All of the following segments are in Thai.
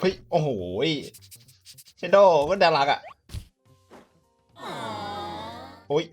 เฮ้ย โอ้โหเชโดก็ดารักอะโอ้ย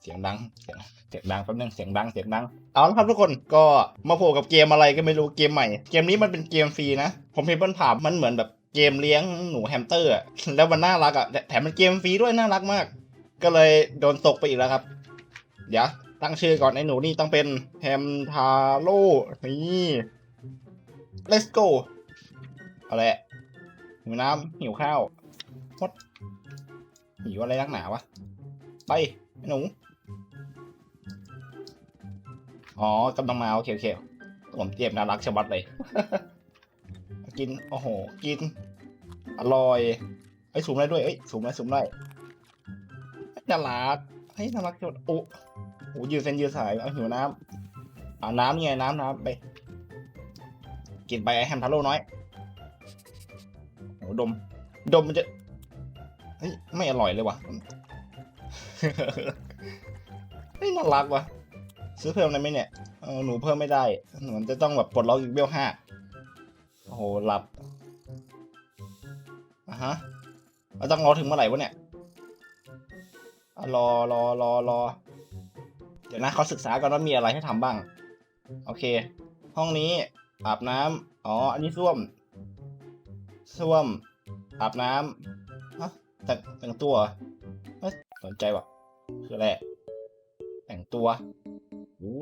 เสียงดังเสียงเสียงดังแป๊บนึง เสียงดัง เสียงดัง เอาละครับทุกคน ก็มาโผล่กับเกมอะไรก็ไม่รู้ เกมใหม่ เกมนี้มันเป็นเกมฟรีนะ ผมเห็นบนผ่านมันเหมือนแบบเกมเลี้ยงหนูแฮมสเตอร์อะแล้วมันน่ารักอะแถมมันเกมฟรีด้วยน่ารักมาก ก็เลยโดนตกไปอีกแล้วครับ เดี๋ยวตั้งชื่อก่อนไอ้หนูนี่ต้องเป็นแฮมทาโร่นี่ let's go เอาแหละหิวน้ำหิวข้าวมดหิวอะไรนักหนาวะ ไปไอ้หนู อ๋อกำลังมาโอเคโอเคผมเจ็บน่ารักชะมัดเลย กิน โอ้โห กิน อร่อยไอ้สูงได้ด้วย เอ้ยสูงได้สูงได้น่ารักเฮ้ยน่ารักจังโอ้โหยืดเส้นยืดสายเอาหิวน้ำเอาน้ำนี่ไงน้ำน้ำไป กินไปไอ้แฮมทาโร่น้อย ดม ดมมันจะเฮ้ยไม่อร่อยเลยว่ะเฮ้ยน่ารักว่ะซื้อเพิ่มได้ไหมเนี่ยเออหนูเพิ่มไม่ได้หนูจะต้องแบบปลดล็อกอีกเบลห้าโอ้โหหลับอะฮะเราต้องรอถึงเมื่อไหร่วะเนี่ยรอรอรอรอเดี๋ยวนะเขาศึกษาก่อนว่ามีอะไรให้ทำบ้าง โอเค ห้องนี้อาบน้ำอ๋อ อันนี้ส้วม ส้วม อาบน้ำฮะแต่งแต่งตัวสนใจว่ะคืออะไรแต่งตัวอู้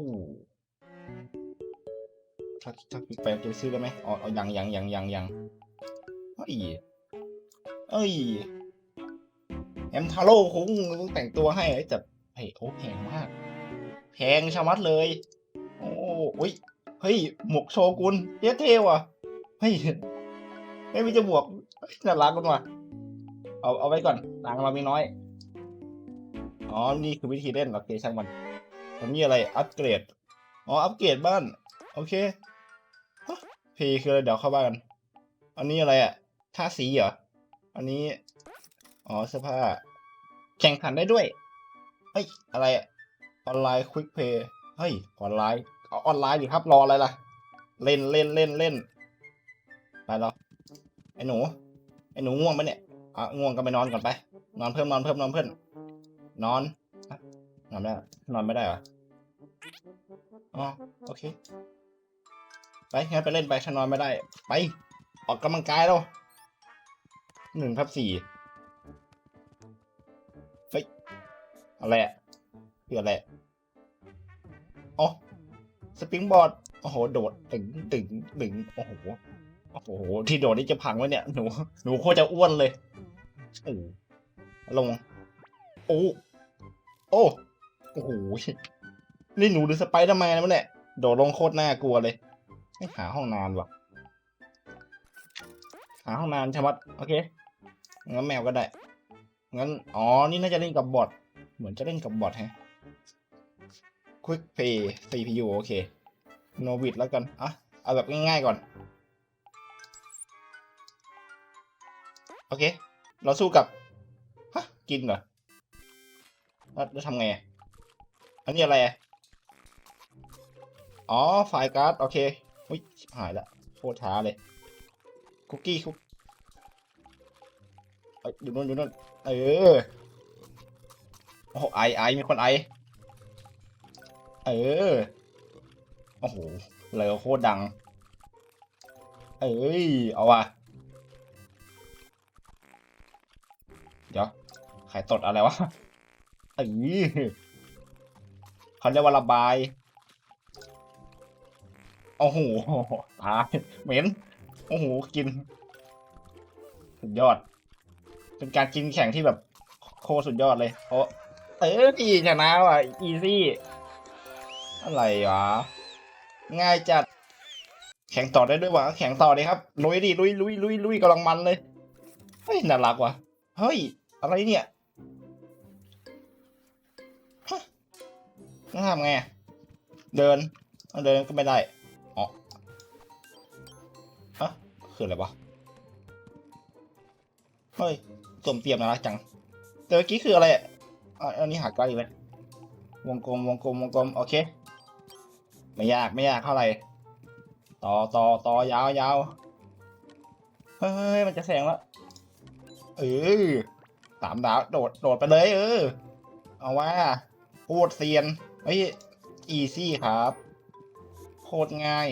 ถ้าถ้าคลิกไปจะไปซื้อได้ไหมอ๋อเอายังยังยังยังยังเอ้ยเอ้ยแอมทาโร่คงต้องแต่งตัวให้แต่เฮ้ยโอ้แพงมาก แพงชะมัดเลย โอ้ยเฮ้ย หมวกโชกุนเย้เท่ว่ะเฮ้ย ไม่มีจะหมวกเฮ้ยน่ารักกันว่ะเอาเอาไว้ก่อนตังเรามีน้อย อ๋อ นี่คือวิธีเล่นโอเคช่างมันมันมีอะไร อัปเกรด อ๋อ อัปเกรดบ้าน โอเคเพย์คืออะไรเดี๋ยวเข้าบ้านกัน อันนี้อะไรอะท่าสีเหรอ อันนี้ อ๋อเสื้อผ้า แข่งขันได้ด้วย เฮ้ย อะไรอะ ออนไลน์ควิกเพย์เฮ้ย ออนไลน์ เอาออนไลน์ดิครับ รออะไรล่ะ เล่นเล่นเล่นเล่นไปแล้ว ไอ้หนู ไอ้หนูง่วงไหมเนี่ยอะง่วงก็ไปนอนก่อนไป นอนเพิ่มนอนเพิ่มนอนเพิ่มนอนอะนอนไม่ได้นอนไม่ได้เหรออ๋อโอเค ไปงั้นไปเล่นไปฉันนอนไม่ได้ ไป ออกกำลังกายแล้วหนึ่งทับสี่เฮ้ยอะไรอะคืออะไรอะอ๋อสปริงบอร์ด โอ้โห โดด ตึง ตึง ตึง โอ้โห โอ้โห ที่โดดนี่จะพังวะเนี่ย หนู หนูโคตรจะอ้วนเลย โอ้ลง โอ้ โอ้ โอ้โห นี่หนูหรือสไปเดอร์แมนวะเนี่ย โดดลงโคตรน่ากลัวเลย ไม่หาห้องนานวะหาห้องนานใช่ไหมโอเค งั้นแมวก็ได้ งั้น อ๋อ นี่น่าจะเล่นกับบอท เหมือนจะเล่นกับบอทแฮะ Quick Play CPU โอเค โนวิดแล้วกัน อะ เอาแบบง่ายๆก่อน โอเค เราสู้กับ ฮะ กินเหรอแล้วแล้วทำไง อันนี้อะไรอะอ๋อไฟล์การ์ด โอเคอุ้ยหายละโคตรช้าเลย คุกกี้คุกเอ้ยอยู่นู่นอยู่นู่นเออ โอ้โหไอไอมีคนไอ เออ โอ้โหเลยโคตรดัง เอ้ย เอาว่ะ เดี๋ยวใครตดอะไรวะเออเขาเรียกว่าระบาย โอ้โห ตาย เหม็น โอ้โห กิน สุดยอด เป็นการกินแข่งที่แบบโคสุดยอดเลยโอ้เออดีชนะว่ะ อีซี่ อะไรวะ ง่ายจัด แข่งต่อได้ด้วยวะ แข่งต่อเลยครับ ลุยดิ ลุยลุยลุยลุยกำลังมันเลย เฮ้ย น่ารักว่ะ เฮ้ย อะไรเนี่ยต้องทำไง เดินเดินก็ไม่ได้อ๋อฮะคืออะไรวะ เฮ้ยสมเตรียมนะรักจัง แต่เมื่อกี้คืออะไรอะอะอันนี้หาใกล้เลยวงกลมวงกลมวงกลมโอเค ไม่ยากไม่ยากเท่าไหร่ต่อต่อต่อยาวยาวเฮ้ยมันจะแซงแล้ว เออสามดาวโดดโดดไปเลย เออ เอาว่าโคตรเซียนเฮ้ยอีซี่ครับโคตรง่าย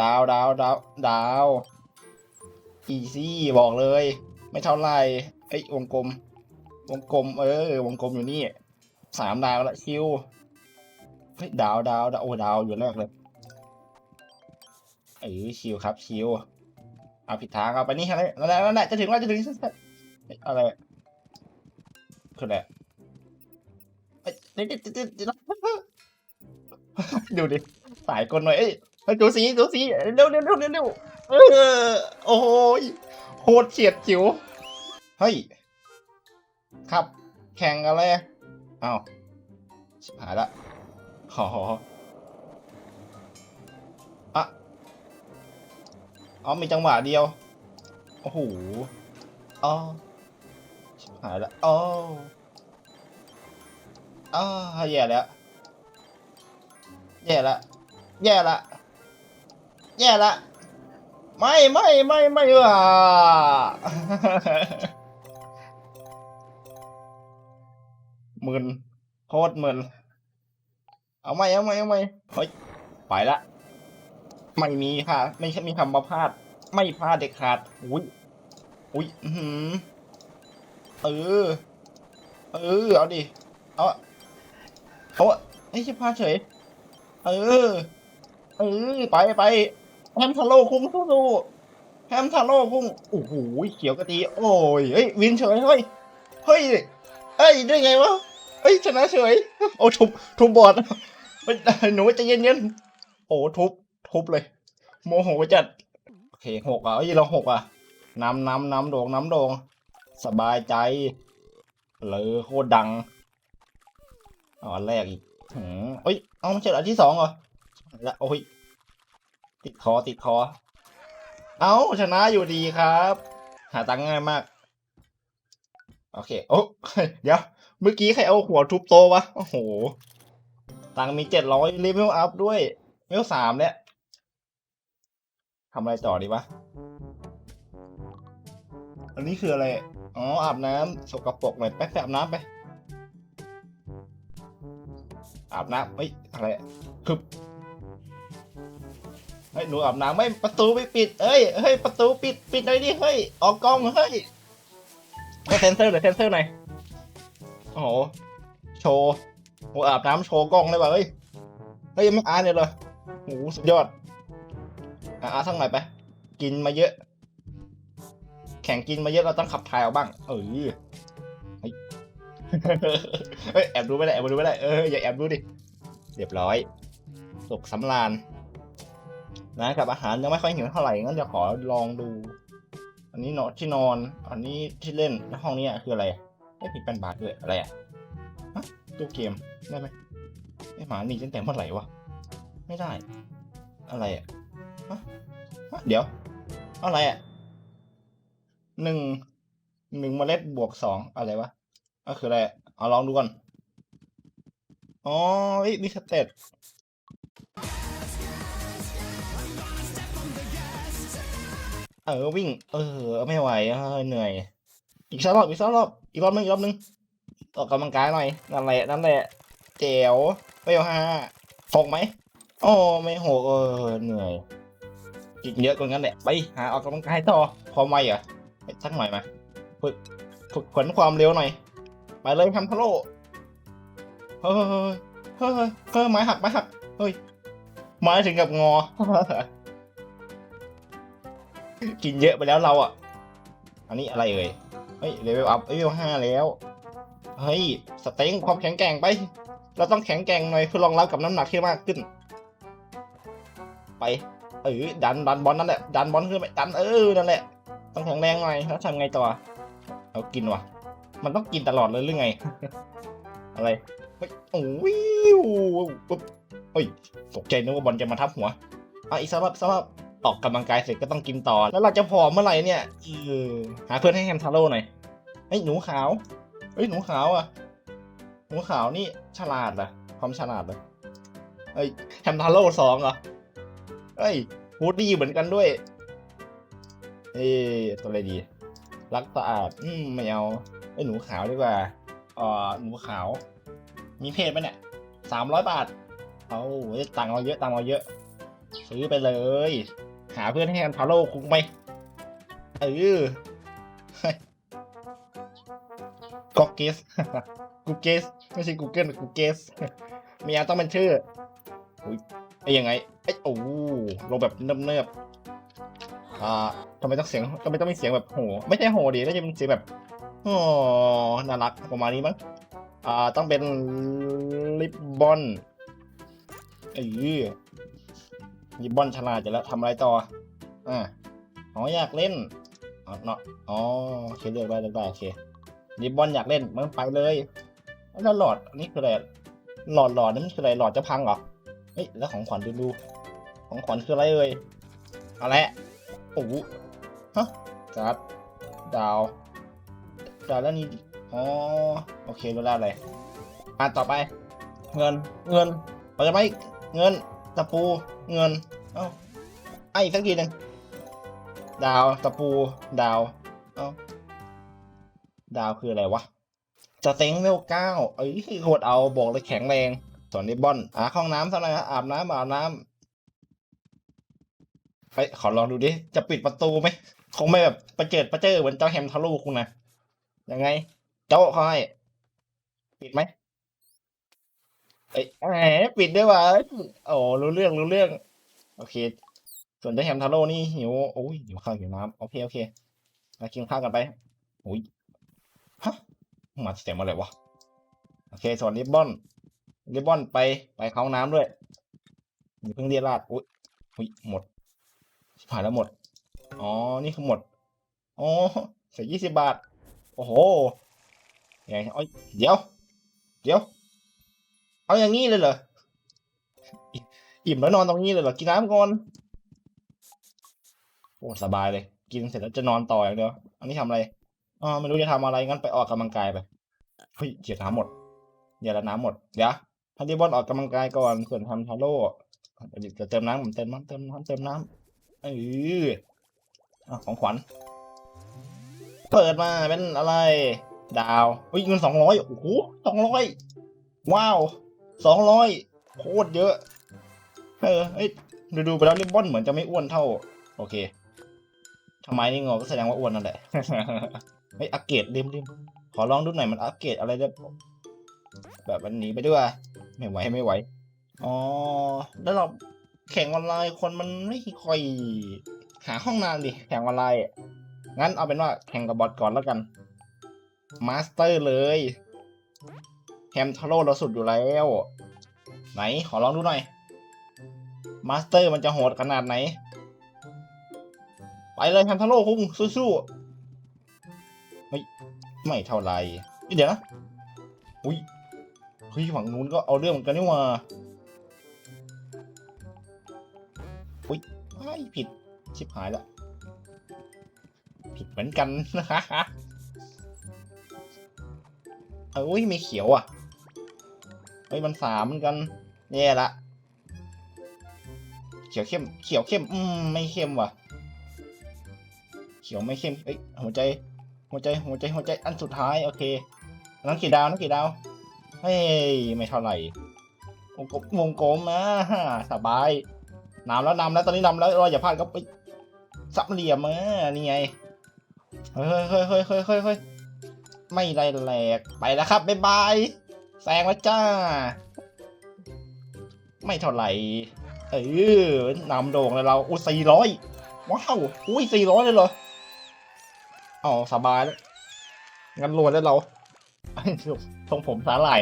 ดาวดาวดาวดาวอีซี่บอกเลย ไม่เท่าไร่เอ้วงกลม วงกลม เออ วงกลมอยู่นี่สามดาวละคิวเฮ้ยดาวดาวดาวโอ้ดาวอยู่แรกเลยเออชิวครับชิว เอาผิดทางเอาไปนี่อะไรนั่นแหละนั่นแหละจะถึงแล้วจะถึงอะไรคืออะไรเอ้ยดูดิสายกลหน่อยเอ้ยเฮ้ยดูสีดูสีเร็วเร็วเร็วเร็วเร็วเออโอ้โหยโคตรเฉียดจิ๋วเฮ้ยครับ แข่งอะไรอ้าวชิบหายละขอ อ๋อมีจังหวะเดียว โอ้โหอ๋อชิบหายละอ๋ออ๋อแย่แล้ว แย่ละ แย่ละ แย่ละ ไม่ไม่ไม่ไม่ว่ะมึนโคตรมึนเอาไหมเอาไหมเอาไหมเฮ้ย ไปละ ไม่มีค่ะ ไม่ใช่มีคำว่าพลาด ไม่พลาดเด็ดขาดอุ้ยอุ้ยอือเออ เออ เอาดิ เอาเอาไอ้ยชิพลาดเฉย เออ เออ ไปไปแฮมทาโร่คุ้งสู้แฮมทาโร่คุ้งโอ้โหเขียวกะทิโอ้ยเฮ้ย วินเฉย เฮ้ย เฮ้ยเฮ้ย ได้ไงวะ เฮ้ย ชนะเฉย โอ้ทุบ ทุบบอดหนูใจะเย็นๆโอ้ทุบ ทุบเลย โมโหจัด โอเคหกอะเอ้ยเราหกอะน้ำน้ำน้ำโด่งน้ำโด่งสบายใจเลยโคตรดังอ๋ออันแรกอีกหืมเอ้ยเอาไม่ใช่อันที่สองเหรอละโอ้ยติดคอติดคอ เอาชนะอยู่ดีครับ หาตังค์ง่ายมาก โอเค โอ้เดี๋ยว เมื่อกี้ใครเอาหัวทุบโตวะ โอ้โห ตังค์มีเจ็ดร้อยเลเวลอัพด้วยเลเวลสามเนี่ย ทำอะไรต่อดีวะ อันนี้คืออะไร อ๋อ อาบน้ำสกปรกหน่อยไปไปอาบน้ำไป อาบน้ำเฮ้ย อะไรคือเฮ้ย หนูอาบน้ำไม่ ประตูไม่ปิด เอ้ย เฮ้ย ประตูปิด ปิดหน่อยดิ เฮ้ย ออกกล้อง เฮ้ยเซนเซอร์หน่อยเซนเซอร์หน่อย โอ้โห โชว์โอ้อาบน้ำโชว์กล้องเลยว่ะเฮ้ย เฮ้ยไม่อ่านเลยเหรอโอ้โหสุดยอด อะสักหน่อยไป กินมาเยอะ แข่งกินมาเยอะเราต้องขับถ่ายเอาบ้าง เออเฮ้ยแอบดูไม่ได้แอบดูไม่ได้เอออย่าแอบดูดิเรียบร้อยสุกสำราญนะกับอาหารยังไม่ค่อยหิวเท่าไหร่งั้นจะขอลองดู อันนี้เนอนที่นอน อันนี้ที่เล่นแล้วห้องนี้คืออะไรไม่ผิดเป็นบาทด้วยอะไรอะฮะตู้เกมได้ไหมไอหมาหนีตั้งแต่เมื่อไหร่วะไม่ได้ อะไรอะฮะฮะ เดี๋ยว อะไรอะหนึ่งหนึ่งเมล็ดบวกสองอะไรวะก็คืออะไรเอาลองดูก่อน อ๋อเอ้ยมีสเตตเออวิ่ง เออ ไม่ไหวเออเหนื่อย อีกสักรอบอีกสักรอบอีกรอบหนึงอีกรอบหนึงออกกำลังกายหน่อยนั่นแหละนั่นแหละเจ๋วไปเอาห้าหกไหมโอ้ไม่หกเออเหนื่อย กินเยอะกว่านั้นแหละ ไปหาออกกำลังกายต่อพอไหมเหรอไปสักหน่อยมาฝึกฝึกขวนความเร็วหน่อย ไปเลยทำพะโล้เฮ้ยเฮ้ยเฮ้ยเฮ้ยไม้หักไม้หักเฮ้ยไม้ถึงกับงอ กินเยอะไปแล้วเราอะ อันนี้อะไรเอ่ยเฮ้ยเลเวลอัพเลเวลห้าแล้วเฮ้ยสเต็งความแข็งแกร่งไป เราต้องแข็งแกร่งหน่อยเพื่อรองรับกับน้ำหนักที่มากขึ้น ไป เออดันดันบอลนั่นแหละดันบอลขึ้นไปดันเออนั่นแหละต้องแข็งแรงหน่อยแล้วทำไงต่อเอากินวะมันต้องกินตลอดเลยหรือไง อะไรเฮ้ยโอ้ยปุ๊บเฮ้ยตกใจนึกว่าบอลจะมาทับหัวอะอีกสักรอบสักรอบออกกำลังกายเสร็จก็ต้องกินต่อ แล้วเราจะผอมเมื่อไหร่เนี่ยเออหาเพื่อนให้แฮมทาโร่หน่อยเฮ้ยหนูขาวเฮ้ยหนูขาวอะหนูขาวนี่ฉลาดเหรอความฉลาดเหรอเฮ้ยแฮมทาโร่สองเหรอ เฮ้ยฮูดดี้เหมือนกันด้วย เอ้ตัวอะไรดี รักสะอาด อืมไม่เอาไอ้หนูขาวดีกว่าอ่าหนูขาว มีเพศไหมเนี่ยสามร้อยบาท เอาเว้ยตังเราเยอะตังเราเยอะ ซื้อไปเลย หาเพื่อนให้กันพาโลคุ้มไหมเออก็เกสกูเกสไม่ใช่กูเกิลกูเกสเมียต้องเป็นชื่ออุ้ยไอ้ยังไง อ้โอ้ลงแบบเนิบๆอ่าทำไมต้องเสียงทำไมต้องมีเสียงแบบโห ไม่ใช่โหดีน่าจะเป็นเสียงแบบโอ้น่ารักประมาณนี้มั้งอ่าต้องเป็นลิบบอนเออลิบบอนฉลาดจะแล้วทำอะไรต่ออ่าอ๋ออยากเล่นอ๋อเนาะอ๋อโอเคเลือกได้เลือกได้โอเคลิบบอนอยากเล่นมันไปเลยแล้วหลอดอันนี่คืออะไรหลอดหลอดนี่มันคืออะไรหลอดจะพังเหรอเฮ้ยแล้วของขวัญดูดู ของขวัญคืออะไรเอ่ยอะไรอะโอ้ฮะการ์ดดาวดาวแล้วนี่อ๋อโอเครู้แล้วเลยอะต่อไป เงินเงินเราจะไม่เงินตะปูเงินเอ้าไอ้สักทีหนึ่งดาวตะปูดาวเอ้าดาวคืออะไรวะจะเต็งเวลเก้าเอ้ยโคตรเอาบอกเลยแข็งแรงส่วนริบบอนอะห้องน้ำสักหน่อยฮะอาบน้ำอาบน้ำ เฮ้ขอลองดูดิ จะปิดประตูไหม คงไม่แบบประเจิดประเจิดเหมือนเจ้าแฮมทารูคุณนะ ยังไง เจ้าเขาให้ปิดไหมเอ้ยแหมปิดด้วยวะโอ้รู้เรื่องรู้เรื่อง โอเค ส่วนเจ้าแฮมทาโร่นี่หิวโอ้ยหิวข้าวหิวน้ำโอเคโอเคมากินข้าวกันไปโอ้ยฮะมาเสียงอะไรวะโอเค ส่วนริบบอนริบบอนไปไปเข้าน้ำด้วยอย่าเพิ่งเรียราดอุ้ยอุ้ยหมด ชิบหายแล้วหมด อ๋อ นี่คือหมด อ๋อเสียยี่สิบบาท โอ้โหไงเอ้ยเดี๋ยว เดี๋ยว เอาอย่างนี้เลยเหรอ อิ่มแล้วนอนตรงนี้เลยเหรอ กินน้ำก่อน โอ้สบายเลย กินเสร็จแล้วจะนอนต่ออย่างเดียว อันนี้ทำอะไร อ๋อ ไม่รู้จะทำอะไรงั้นไปออกกำลังกายไป เฮ้ยเสียน้ำหมดเดี๋ยวละน้ำหมด เดี๋ยวพันธีบอลออกกำลังกายก่อน ส่วนทำทาโร่เดี๋ยวจะเติมน้ำผมเติมน้ำเติมน้ำเติมน้ำ เอออของขวัญ เปิดมาเป็นอะไร ดาวอุ้ยเงินสองร้อยโอ้โหสองร้อยว้าวสองร้อยโคตรเยอะ เออเอ้ยดูดูไปแล้วริบบอนเหมือนจะไม่อ้วนเท่า โอเคทำไมนี่งอก็แสดงว่าอ้วนนั่นแหละเฮ้ยอัปเกรดริมริมขอลองดูหน่อยมันอัปเกรดอะไรได้แบบมันหนีไปด้วย ไม่ไหวไม่ไหว อ๋อ แล้วเรา แข่งออนไลน์คนมันไม่ค่อยหาห้องนานดิแข่งออนไลน์งั้นเอาเป็นว่าแข่งกับบอทก่อนแล้วกัน มาสเตอร์เลยแฮมทาโร่เราสุดอยู่แล้ว ไหนขอลองดูหน่อยมาสเตอร์มันจะโหดขนาดไหน ไปเลยแฮมทาโร่คุ้งสู้ๆเฮ้ยไม่เท่าไหรเฮ้ยเดี๋ยวนะอุ้ยเฮ้ยฝั่งนู้นก็เอาเรื่องเหมือนกันนี่หว่า อุ้ยไอ้ยผิด ชิบหายละ ผิดเหมือนกันนะฮะเอ้ยไม่เขียวอะเฮ้ยมันสามเหมือนกันแย่ละ เขียวเข้ม เขียวเข้ม อืม ไม่เข้มว่ะ เขียวไม่เข้มเอ้ย หัวใจ หัวใจ หัวใจ หัวใจ อันสุดท้าย โอเคน้องกี่ดาวน้องกี่ดาว เฮ้ย ไม่เท่าไหร่วงกลมวงกลมนะสบาย นำแล้วนำแล้วตอนนี้นำแล้วเราอย่าพลาดก็ไปสับเหลี่ยมมานี่ไงเฮ้ยเฮ้ยเฮ้ยเฮ้ยเฮ้ยเฮ้ยไม่ได้แหลกไปแล้วครับบ๊ายบายแซงแล้วจ้า ไม่เท่าไหร่เออนำโด่งเลยเราอุ้ยสี่ร้อยว้าวอุ้ยสี่ร้อยเลยเหรออ๋อสบายแล้วงั้นรวยแล้วเราทรงผมสาหร่าย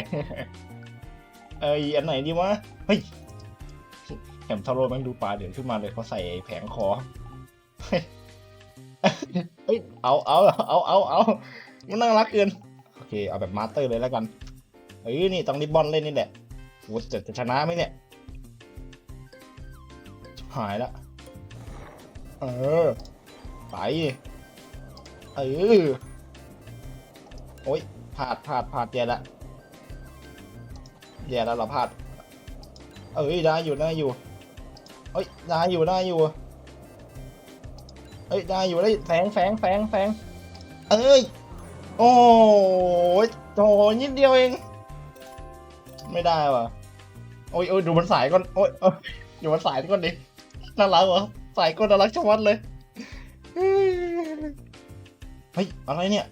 เอ้ยอันไหนดีวะเฮ้ย แหมทาโร่แม่งดูปลาเดือดขึ้นมาเลยเขาใส่แผงคอเฮ้ยเอาเอาเอาเอาเอามันน่ารักเกินโอเคเอาแบบมาสเตอร์เลยแล้วกันเฮ้ยนี่ต้องริบบอลเล่นนี่แหละโหจะจะชนะไหมเนี่ยหายละเออไปเออโอ้ยพลาดพลาดพลาดแย่ละแย่แล้วเราพลาดเอ้ยได้อยู่ได้อยู่ เอ้ยได้อยู่ได้อยู่เอ้ยได้อยู่ได้แฝงแฝงแฝงแฝงเอ้ยโอ้ยโถนิดเดียวเอง ไม่ได้ว่ะโอ้ยโอ้ยดูมันสายก่อนโอ้ยอยดูมันสายก่อนดิน่ารักเหรอสายก้นน่ารักชะมัดเลยเฮ้ยอะไรเนี่ย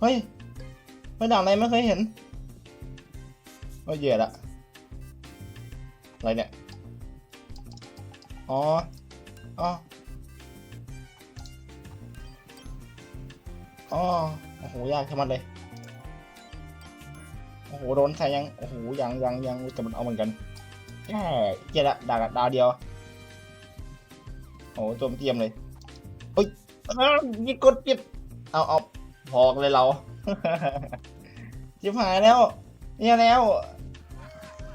เฮ้ยไม่ด่าอะไรไม่เคยเห็นโอ้ยเหยื่อละอะไรเนี่ย อ๋อ อ๋อ อ๋อ โอ้โห ยากชะมัดเลย โอ้โห โดนใส่ยัง โอ้โห ยังยังยังแต่มันเอาเหมือนกันแค่เจี๊ยละดาวดาวเดียว โอ้โหโจมเตรียมเลยเฮ้ยยิงกดจิบเอาเอาพอกเลยเราจิบหายแล้ว เนี่ยแล้ว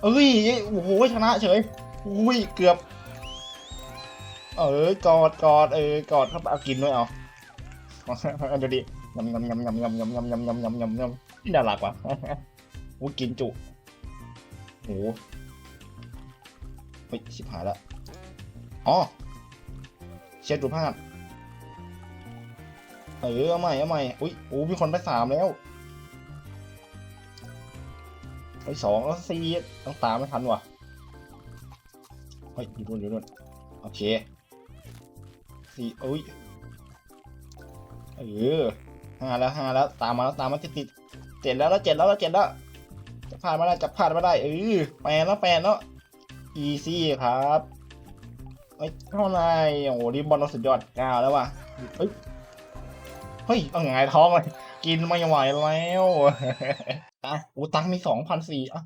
เอ้ย โอ้โห ชนะเฉย อุ้ย เกือบ เออกอดกอดเออกอดเข้าไปเอากินด้วยเอาเอาดูดิยำยำยำยำยำยำยำยำยำยำยำยำน่ารักว่ะโอ้กินจุโอ้เฮ้ยชิบหายล้วอ๋อเช็ดดูภาพเออเอาใหม่เอาใหม่อุ้ยโอ้มีคนไปสามแล้วไปสองแล้วสี่ต้องตามไม่ทันว่ะเฮ้ยอยู่นู่นอยู่นู่นโอเค สี่อุ้ยเออห้าแล้วห้าแล้วตามมาแล้วตามมาติดติดเจ็ดแล้วแล้วเจ็ดแล้วแล้วเจ็ดแล้วจะพลาดไม่ได้จะพลาดไม่ได้เออแปดแล้วแปดแล้วอีซี่ครับเฮ้ยเท่าไหรโอ้โหนี่บอลเราสุดยอดก้าวแล้วว่ะเฮ้ยเฮ้ยเอาไงายท้องเลยกินไม่ไหวแล้วอะอูตังมีสองพันสี่อะ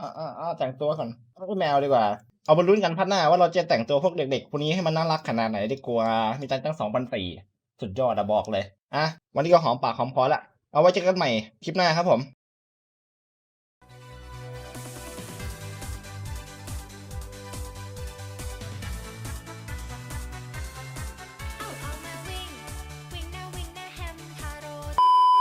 อะอะอะแต่งตัวก่อนเอาแมวดีกว่าเอาบรรลุนกันพัฒนาว่าเราจะแต่งตัวพวกเด็กๆพวกนี้ให้มันน่ารักขนาดไหนดีกว่า มีตังค์ตั้งสองพันสี่สุดยอดอะบอกเลย อะ วันนี้ก็หอมปากหอมคอละ เอาไว้เจอกันใหม่คลิปหน้าครับผม